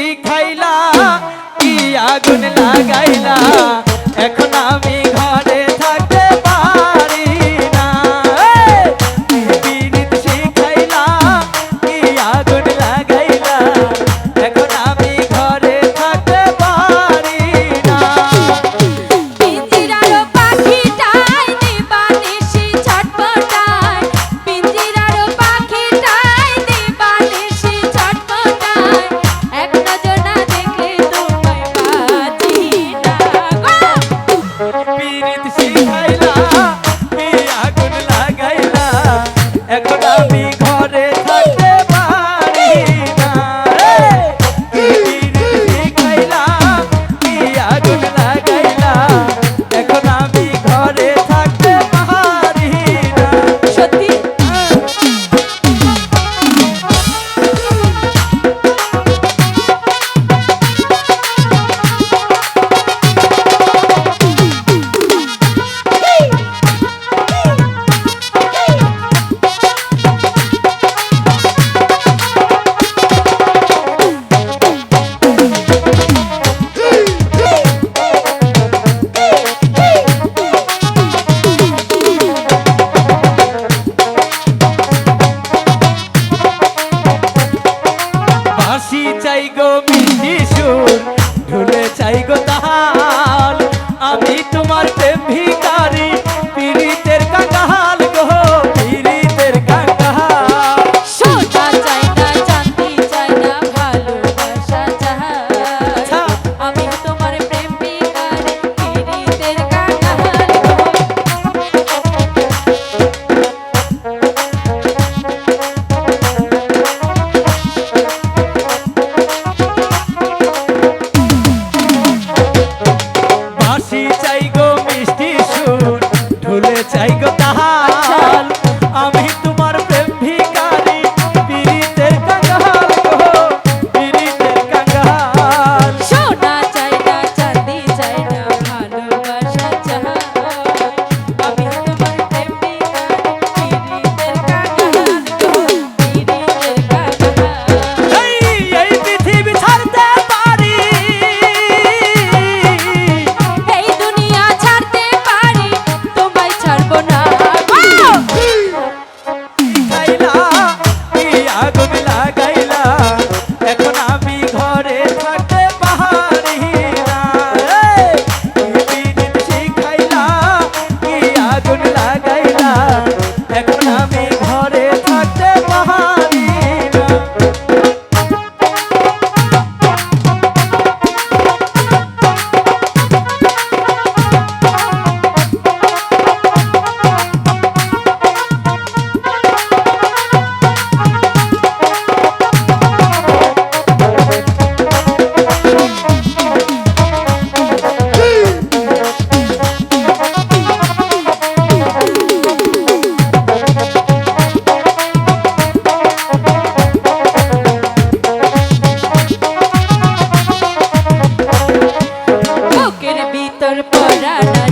শিখাইলা কি আগুন লাগাইলা? এখন আমি ঘরে চাই গো quero parar